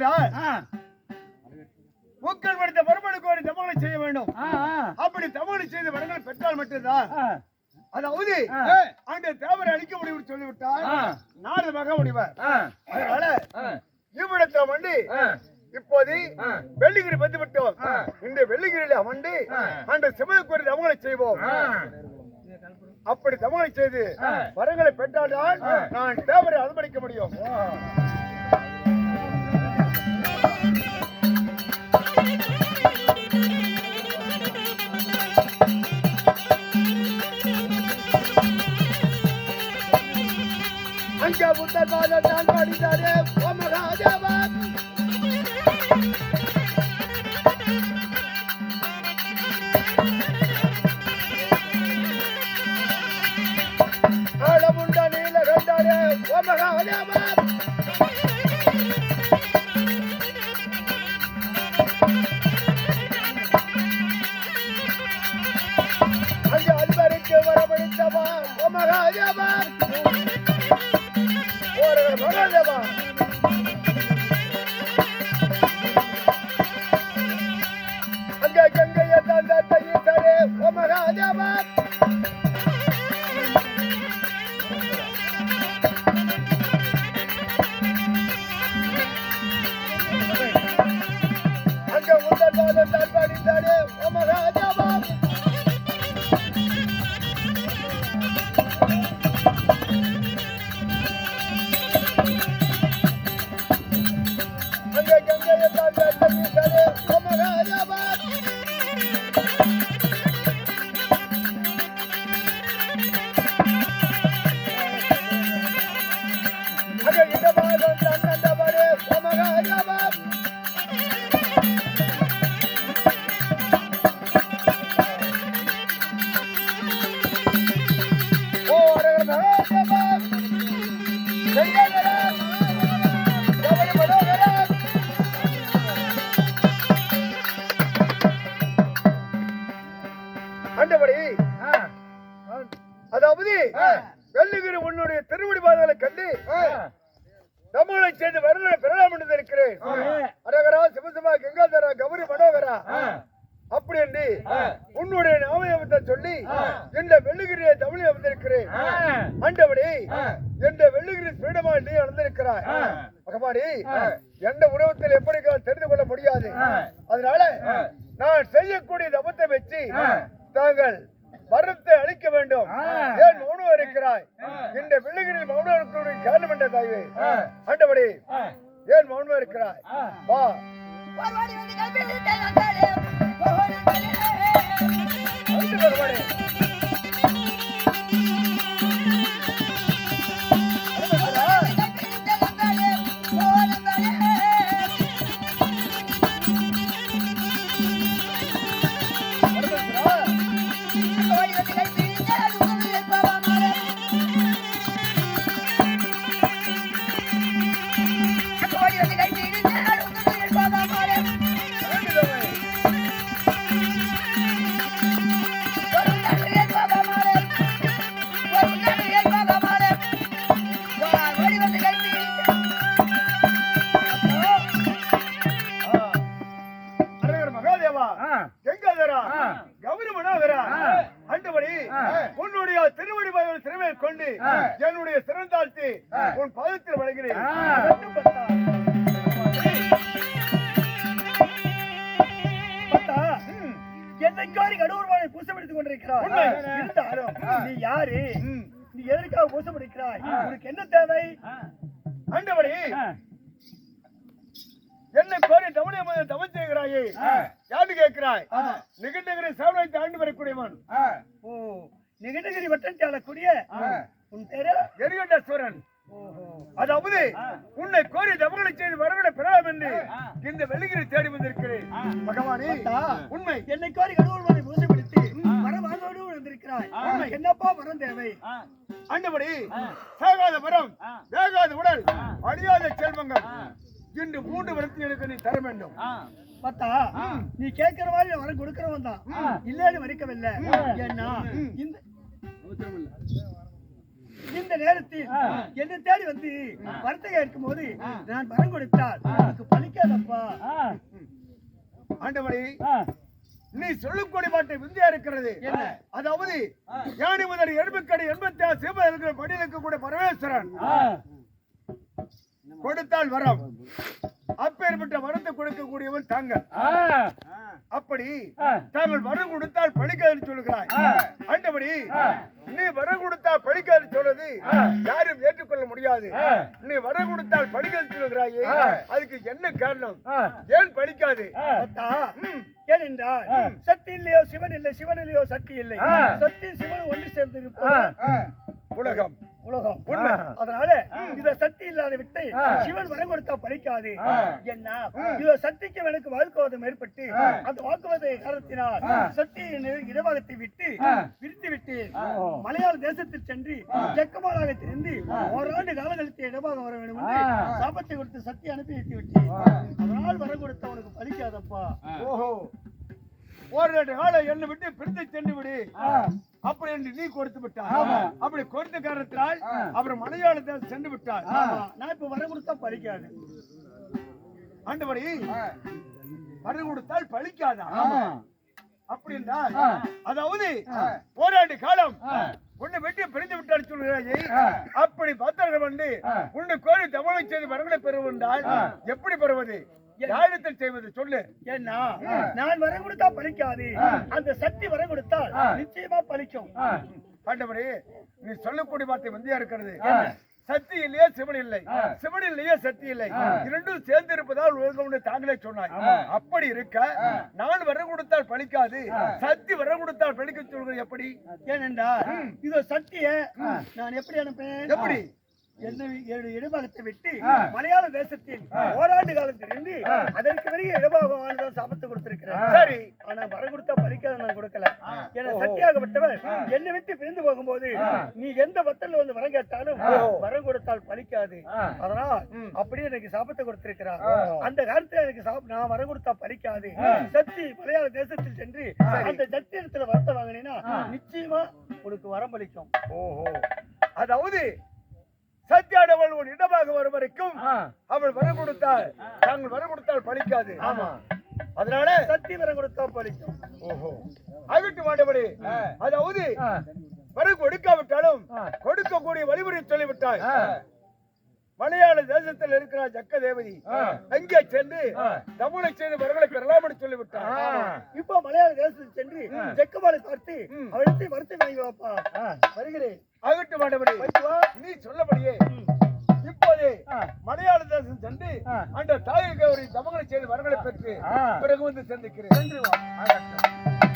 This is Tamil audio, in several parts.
ஏனென்றால் ஆ, பூக்கள் படுத்த மறுபடிக்கு ஒரு தமகளை செய்ய வேண்டும் அப்படி தமகளை செய்து வரங்கள் பெற்றால் மட்டும்தான் அதாவது. அங்க தேவரை அழிக்க முடியும் சொல்லிவிட்டால். நாடு மக முடிவார் அதனால இவ்விடத்தை ஆ, இப்போது. வெள்ளிகிரி வந்து விட்டோம். இந்த வெள்ளிகிரியில ஆ. அந்த சிவனுக்கு ஒரு தமகளை செய்வோம். அப்படி தமகளை செய்து. வரங்களை பெற்றால்தான். நான் தேவரை அனுமதிக்க முடியும் அங்க புத்தர் பாதத்தான் படித்தாரே ஓ மகாதேவா ஆழமுண்ட நீல கண்டாரே ஓ மகாதேவா வரவழைத்தவா மகாதேவா ஒரு மகாதேவா அங்க கங்கைய தந்த தையத்தரே தரே மகாதேவா தமிழை சேர்ந்து பெறலாம் என்று இருக்கிறேன். அரகரா சிவசிவா கங்காதரா கௌரி மனோகரா அப்படி என்று. உன்னுடைய நாமயத்தை சொல்லி. இந்த வெள்ளுகிரியை தமிழில் வந்திருக்கிறேன் ஆ. ஆண்டவனே ஆ. என்ற வெள்ளுகிரி பீடமா நீ வந்திருக்கிறாய் ஆ. பகவானி. எந்த உறவத்தில் எப்படி தெரிந்து கொள்ள முடியாது. அதனால. நான் செய்யக்கூடிய தபத்தை வச்சு. தாங்கள் வரத்தை அளிக்க வேண்டும். ஏன் மௌனம் இருக்கிறாய். இந்த வெள்ளுகிரியில் மௌனம் இருக்கிற காரணம் என்ன தாய்வே ஆ. ஆண்டவனே ஆ. ஏன் மௌனம் இருக்கிறாய். வா உன்னுடைய திருவடி பாதங்கள் திறமை கொண்டு. என்னுடைய சிறந்தாழ்த்தி. உன் பாதத்தில் வழங்கினேன் என்னைக்காரி கடவுள்வானை பூசப்படுத்திக். இருந்தாலும் நீ யாரு. நீ எதற்காக பூசப்படுகிறாய்? உனக்கு என்ன தேவை? ஆண்டவனே ஆ. என்ன கோரி முதல் தவம் செய்கிறாயே? யாரு கேட்கிறாய்? நிகழ்நகரை சேவனை ஆண்டு வரக்கூடியவன். ஓ நிகழ்நகிரி வட்டம் ஆளக்கூடிய உன் பேரு? எரிகண்டேஸ்வரன். அதாவது உன்னை கோரி தவங்களை செய்து வரவிட பெறலாம் என்று இந்த வெள்ளிகிரி தேடி வந்திருக்கிறேன். பகவானே உண்மை. என்னைக்காரி கடவுள்வானை பூசப்படுத்தி வர வாழ்வோடு வந்திருக்கிறாய். என்னப்பா வரம் தேவை? அண்டபடி சாகாத வரம் வேகாத உடல் அழியாத செல்வங்கள். இன்று மூன்று வரத்தில் எனக்கு நீ தர வேண்டும். பார்த்தா நீ கேட்கிற மாதிரி வரம் கொடுக்கிறவன் தான். இல்லைன்னு மறிக்கவில்லை. ஏன்னா இந்த இந்த நேரத்தில் என்னை தேடி வந்து வருத்தகம் இருக்கும் போது நான் வரம் கொடுத்தால் உனக்கு பலிக்காதப்பா. ஆண்டவரே நீ சொல்லக்கூடிய பாட்டை விந்தியா இருக்கிறது. அதாவது யானி முதல் எலும்புக்கடை எண்பத்தி ஆறு சிவ இருக்கிற படியில் இருக்கக்கூடிய பரமேஸ்வரன் கொடுத்தால் வரம். அப்பேற்பட்ட வரத்தை கொடுக்கக்கூடியவன் தாங்கள். அப்படி தாங்கள் வரம் கொடுத்தால் பழிக்காதுன்னு சொல்லுகிறாய். ஆண்டபடி நீ வரம் கொடுத்தால் பழிக்காது சொல்றது யாரும் ஏற்றுக்கொள்ள முடியாது. நீ வரம் கொடுத்தால் பழிக்காது சொல்லுகிறாயே அதுக்கு என்ன காரணம்? ஏன் பழிக்காது? ஏனென்றால் சக்தி இல்லையோ சிவன் இல்லை சிவன் இல்லையோ சக்தி இல்லை. சக்தி சிவன் ஒன்று சேர்ந்திருப்போம் உலகம். உலகம். அதனால இத சக்தி இல்லாத விட்டு சிவன் வரம் கொடுத்தா பலிக்காது என்ன இத சக்திக்கு எனக்கு வாக்குவாதம் ஏற்பட்டு அந்த வாக்குவாத காரணத்தினால் சக்தியின் இடபாகத்தை விட்டு பிரித்து விட்டு மலையாள தேசத்தில் சென்று ஜக்கமாலாக திரிந்து ஓராண்டு காலம் கழித்து இடமாக வர வேண்டும் என்று சாபத்தை கொடுத்து சக்தி அனுப்பி வைத்து விட்டு அதனால் வரம் கொடுத்த உனக்கு பலிக்காதப்பா ஓஹோ. ஒரு ரெண்டு காலம் என்னை விட்டு பிரித்து சென்று விடு. அப்படி என்று நீ கொடுத்து விட்டாய். அப்படி கொடுத்த காரணத்தினால் அப்புறம் மலையாளத்தை சென்று விட்டார். ஆமா, நான் இப்ப வரம் கொடுத்தா பலிக்காது. ஆண்டவரி வரம் கொடுத்தால் பழிக்காதா அப்படி என்றால் அதாவது ஓராண்டு காலம். உன்னை வெட்டி பிரிந்து விட்டார் சொல்கிறாயே அப்படி பக்தர்கள் வந்து உன்னை கோரி தமிழை செய்து வரங்களை பெறுவென்றால் எப்படி பெறுவது? யாரிடத்தில் செய்வது சொல்லு. ஏன்னா நான் வரம் கொடுத்தா பலிக்காது. அந்த சக்தி வரம் கொடுத்தால் நிச்சயமா பலிக்கும். ஆண்டவரே நீ சொல்லக்கூடிய வார்த்தை வந்தியா இருக்கிறது. சக்தி இல்லையே சிவன் இல்லை. சிவன் இல்லையே சக்தி இல்லை. இரண்டும் சேர்ந்து இருப்பதால் உலகம் தாங்களே சொன்னாய். அப்படி இருக்க நான் வரம் கொடுத்தால் பழிக்காது சக்தி வரம் கொடுத்தால் பழிக்க சொல்கிறது எப்படி? ஏனென்றால் இது சக்திய நான் எப்படி அனுப்பேன் எப்படி? என்னுடைய இடபாகத்தை விட்டு மலையாள தேசத்தில் ஓராண்டு காலத்திலிருந்து அதற்கு பிறகு இடபாகம் வாழ்ந்தான் சாபத்தை கொடுத்திருக்கிறேன் சரி ஆனா வரம் கொடுத்தா பறிக்காத நான் கொடுக்கல. என சக்தியாகப்பட்டவர் என்னை விட்டு பிரிந்து போகும்போது நீ எந்த பத்தல்ல வந்து வரம் கேட்டாலும் வரம் கொடுத்தால் பலிக்காது. அதனால் அப்படியே எனக்கு சாபத்தை கொடுத்திருக்கிறார். அந்த காலத்துல எனக்கு சாப் நான் வரம் கொடுத்தா பலிக்காது. சக்தி மலையாள தேசத்தில் சென்று அந்த சக்தி இடத்துல வரத்தை வாங்கினீங்கன்னா நிச்சயமா உனக்கு வரம் பலிக்கும். ஓஹோ. அதாவது வரைக்கும் அவள் வரம் கொடுத்தால் தாங்கள் வரம் கொடுத்தால் பழிக்காது ஆமா. அதனால சக்தி வரம் கொடுத்தா பலிக்கும். ஓஹோ. அகட்டு மாட்டபடி. அதாவது வரம் கொடுக்காவிட்டாலும் கொடுக்கக்கூடிய வழிமுறை சொல்லிவிட்டாய் மலையாள தேசத்தில் இருக்கிற ஜக்க தேவதி அங்கே சென்று தமிழை செய்து வரங்களை பெறலாம் என்று சொல்லிவிட்டார் இப்போ மலையாள தேசத்துக்கு சென்று செக்கமாலை பார்த்து அவளுக்கு வருத்தம் வாங்கி வாப்பா வருகிறேன். அகட்டு மாட்டபடி. தமங்களை செய்து வரங்களை பெற்று பிறகு வந்து சந்திக்கிறேன். சென்று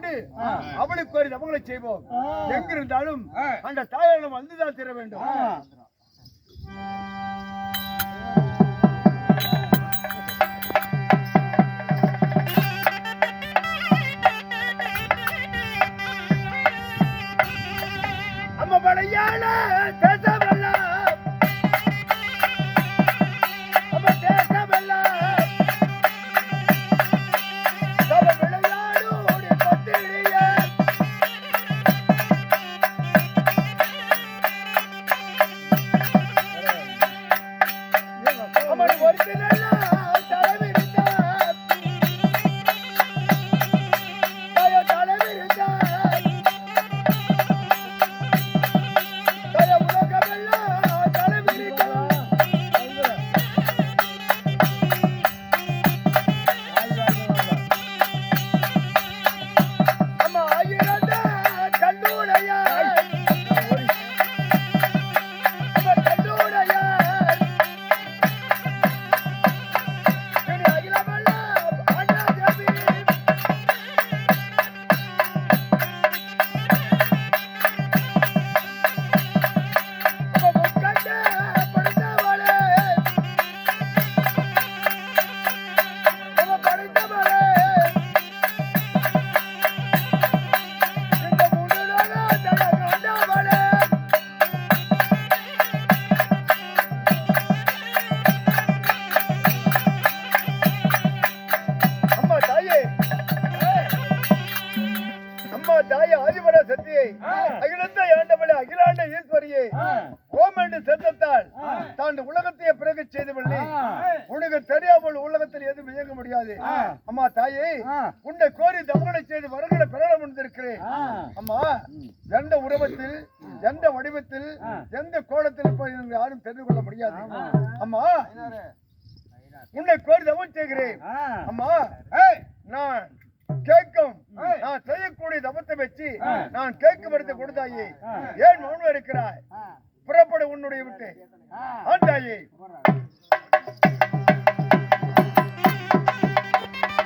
ஆண்டு அவளுக்கு ஒரு தமங்களை செய்வோம். எங்கிருந்தாலும் அந்த தாயாரம் வந்துதான் தர வேண்டும். அகிலத்தை ஆண்டவளே அகிலாண்ட ஈஸ்வரியை. ஓமென்று செத்தத்தால் தான் உலகத்தையே பிறகு செய்தவள்ளி உனக்கு தெரியாமல் உலகத்தில் எதுவும் இயங்க முடியாது. அம்மா தாயே உன்னை கோரி தவணை செய்து வரங்களை பெற அம்மா எந்த உருவத்தில் எந்த வடிவத்தில் எந்த கோலத்தில் போய் யாரும் தெரிந்து கொள்ள முடியாது. அம்மா உன்னை கோரி தவம் செய்கிறேன். அம்மா நான் கேட்கும். நான் செய்யக்கூடிய தபத்தை வச்சு நான் கேட்கும் இடத்தை கொடுத்தாயே. ஏன் மௌனம் இருக்கிறாய் புறப்படு உன்னுடைய விட்டு. ஆண்டாயே.